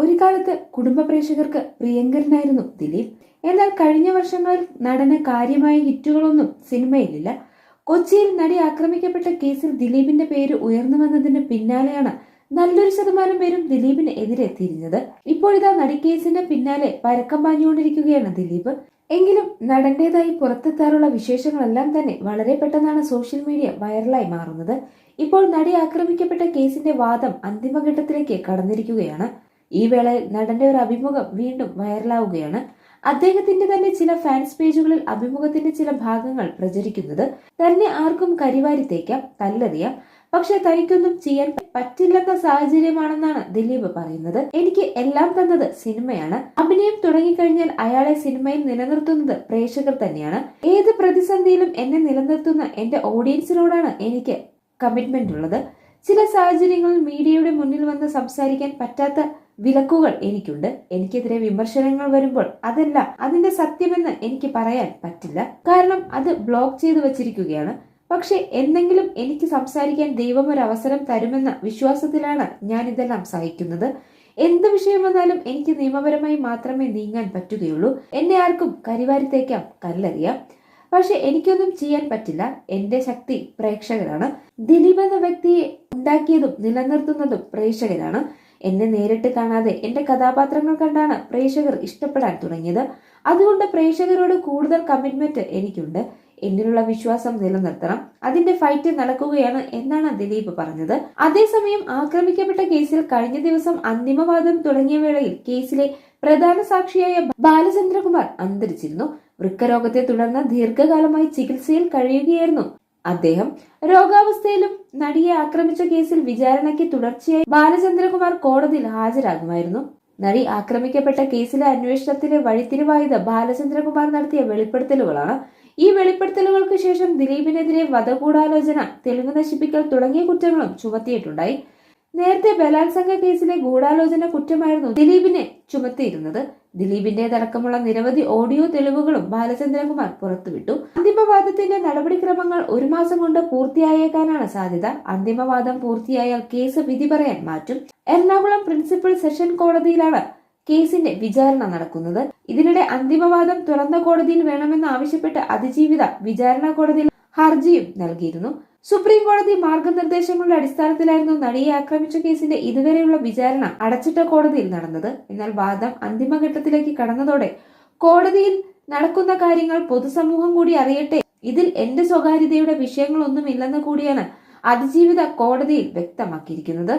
ഒരു കാലത്ത് കുടുംബ പ്രേക്ഷകർക്ക് പ്രിയങ്കരനായിരുന്നു ദിലീപ്. എന്നാൽ കഴിഞ്ഞ വർഷങ്ങളിൽ നടന് കാര്യമായ ഹിറ്റുകളൊന്നും സിനിമയിലില്ല. കൊച്ചിയിൽ നടി ആക്രമിക്കപ്പെട്ട കേസിൽ ദിലീപിന്റെ പേര് ഉയർന്നു വന്നതിന് പിന്നാലെയാണ് നല്ലൊരു ശതമാനം പേരും ദിലീപിന് എതിരെ തിരിഞ്ഞത് ഇപ്പോഴിതാ നടി കേസിന് പിന്നാലെ പരക്കം പാഞ്ഞുകൊണ്ടിരിക്കുകയാണ് ദിലീപ്. എങ്കിലും നടന്റേതായി പുറത്തെത്താറുള്ള വിശേഷങ്ങളെല്ലാം തന്നെ വളരെ പെട്ടെന്നാണ് സോഷ്യൽ മീഡിയ വൈറലായി മാറുന്നത്. ഇപ്പോൾ നടി ആക്രമിക്കപ്പെട്ട കേസിന്റെ വാദം അന്തിമഘട്ടത്തിലേക്ക് കടന്നിരിക്കുകയാണ്. ഈ വേളയിൽ നടന്റെ ഒരു അഭിമുഖം വീണ്ടും വൈറലാവുകയാണ്. അദ്ദേഹത്തിന്റെ തന്നെ ചില ഫാൻസ് പേജുകളിൽ അഭിമുഖത്തിന്റെ ചില ഭാഗങ്ങൾ പ്രചരിക്കുന്നത് തന്നെ ആർക്കും കരിവാരിത്തേക്കാം കല്ലെറിയാം പക്ഷെ തനിക്കൊന്നും ചെയ്യാൻ പറ്റില്ലാത്ത സാഹചര്യമാണെന്നാണ് ദിലീപ് പറയുന്നത്. എനിക്ക് എല്ലാം തന്നത് സിനിമയാണ്. അഭിനയം തുടങ്ങിക്കഴിഞ്ഞാൽ അയാളെ സിനിമയിൽ നിലനിർത്തുന്നത് പ്രേക്ഷകർ തന്നെയാണ്. ഏത് പ്രതിസന്ധിയിലും എന്നെ നിലനിർത്തുന്ന എന്റെ ഓഡിയൻസിനോടാണ് എനിക്ക് കമ്മിറ്റ്മെന്റ് ഉള്ളത്. ചില സാഹചര്യങ്ങളിൽ മീഡിയയുടെ മുന്നിൽ വന്ന് സംസാരിക്കാൻ പറ്റാത്ത വിലക്കുകൾ എനിക്കുണ്ട്. എനിക്കെതിരെ വിമർശനങ്ങൾ വരുമ്പോൾ അതല്ല അതിന്റെ സത്യമെന്ന് എനിക്ക് പറയാൻ പറ്റില്ല. കാരണം അത് ബ്ലോക്ക് ചെയ്തു വച്ചിരിക്കുകയാണ്. പക്ഷെ എന്തെങ്കിലും എനിക്ക് സംസാരിക്കാൻ ദൈവം ഒരു അവസരം തരുമെന്ന വിശ്വാസത്തിലാണ് ഞാൻ ഇതെല്ലാം സഹിക്കുന്നത്. എന്ത് വിഷയം വന്നാലും എനിക്ക് നിയമപരമായി മാത്രമേ നീങ്ങാൻ പറ്റുകയുള്ളൂ. എന്നെ ആർക്കും കരിവാരിത്തേക്കാം കല്ലെറിയാം. പക്ഷെ എനിക്കൊന്നും ചെയ്യാൻ പറ്റില്ല. എന്റെ ശക്തി പ്രേക്ഷകരാണ്. ദിലീപ് എന്ന വ്യക്തിയെ ഉണ്ടാക്കിയതും നിലനിർത്തുന്നതും പ്രേക്ഷകരാണ്. എന്നെ നേരിട്ട് കാണാതെ എന്റെ കഥാപാത്രങ്ങൾ കണ്ടാണ് പ്രേക്ഷകർ ഇഷ്ടപ്പെടാൻ തുടങ്ങിയത്. അതുകൊണ്ട് പ്രേക്ഷകരോട് കൂടുതൽ കമ്മിറ്റ്മെന്റ് എനിക്കുണ്ട്. എന്നിലുള്ള വിശ്വാസം നിലനിർത്തണം. അതിന്റെ ഫൈറ്റ് നടക്കുകയാണ് എന്നാണ് ദിലീപ് പറഞ്ഞത്. അതേസമയം ആക്രമിക്കപ്പെട്ട കേസിൽ കഴിഞ്ഞ ദിവസം അന്തിമവാദം തുടങ്ങിയ വേളയിൽ കേസിലെ പ്രധാന സാക്ഷിയായ ബാലചന്ദ്രകുമാർ അന്തരിച്ചിരുന്നു. വൃക്കരോഗത്തെ തുടർന്ന് ദീർഘകാലമായി ചികിത്സയിൽ കഴിയുകയായിരുന്നു. അദ്ദേഹം രോഗാവസ്ഥയിലും നടിയെ ആക്രമിച്ച കേസിൽ വിചാരണയ്ക്ക് തുടർച്ചയായി ബാലചന്ദ്രകുമാർ കോടതിയിൽ ഹാജരാകുമായിരുന്നു. നടി ആക്രമിക്കപ്പെട്ട കേസിലെ അന്വേഷണത്തിന് വഴിത്തിരിവായത് ബാലചന്ദ്രകുമാർ നടത്തിയ വെളിപ്പെടുത്തലുകളാണ്. ഈ വെളിപ്പെടുത്തലുകൾക്ക് ശേഷം ദിലീപിനെതിരെ വധഗൂഢാലോചന തെളിവ് നശിപ്പിക്കൽ തുടങ്ങിയ കുറ്റങ്ങളും ചുമത്തിയിട്ടുണ്ടായി. നേരത്തെ ബലാത്സംഗ കേസിലെ ഗൂഢാലോചന കുറ്റമായിരുന്നു ദിലീപിനെ ചുമത്തിയിരുന്നത്. ദിലീപിന്റേതടക്കമുള്ള നിരവധി ഓഡിയോ തെളിവുകളും ബാലചന്ദ്രകുമാർ പുറത്തുവിട്ടു. അന്തിമവാദത്തിന്റെ നടപടിക്രമങ്ങൾ ഒരു മാസം കൊണ്ട് പൂർത്തിയായേക്കാനാണ് സാധ്യത. അന്തിമവാദം പൂർത്തിയായാൽ കേസ് വിധി പറയാൻ മാറ്റും. എറണാകുളം പ്രിൻസിപ്പൽ സെഷൻ കോടതിയിലാണ് കേസിന്റെ വിചാരണ നടക്കുന്നത്. ഇതിനിടെ അന്തിമവാദം തുറന്ന കോടതിയിൽ വേണമെന്ന് ആവശ്യപ്പെട്ട് അതിജീവിത വിചാരണ കോടതിയിൽ ഹർജിയും നൽകിയിരുന്നു. സുപ്രീം കോടതി മാർഗനിർദ്ദേശങ്ങളുടെ അടിസ്ഥാനത്തിലായിരുന്നു നടിയെ ആക്രമിച്ച കേസിന്റെ ഇതുവരെയുള്ള വിചാരണ അടച്ചിട്ട കോടതിയിൽ നടന്നത്. എന്നാൽ വാദം അന്തിമഘട്ടത്തിലേക്ക് കടന്നതോടെ കോടതിയിൽ നടക്കുന്ന കാര്യങ്ങൾ പൊതുസമൂഹം കൂടി അറിയട്ടെ. ഇതിൽ എന്റെ സ്വകാര്യതയുടെ വിഷയങ്ങളൊന്നുമില്ലെന്ന് കൂടിയാണ് അതിജീവിത കോടതിയിൽ വ്യക്തമാക്കിയിരിക്കുന്നത്.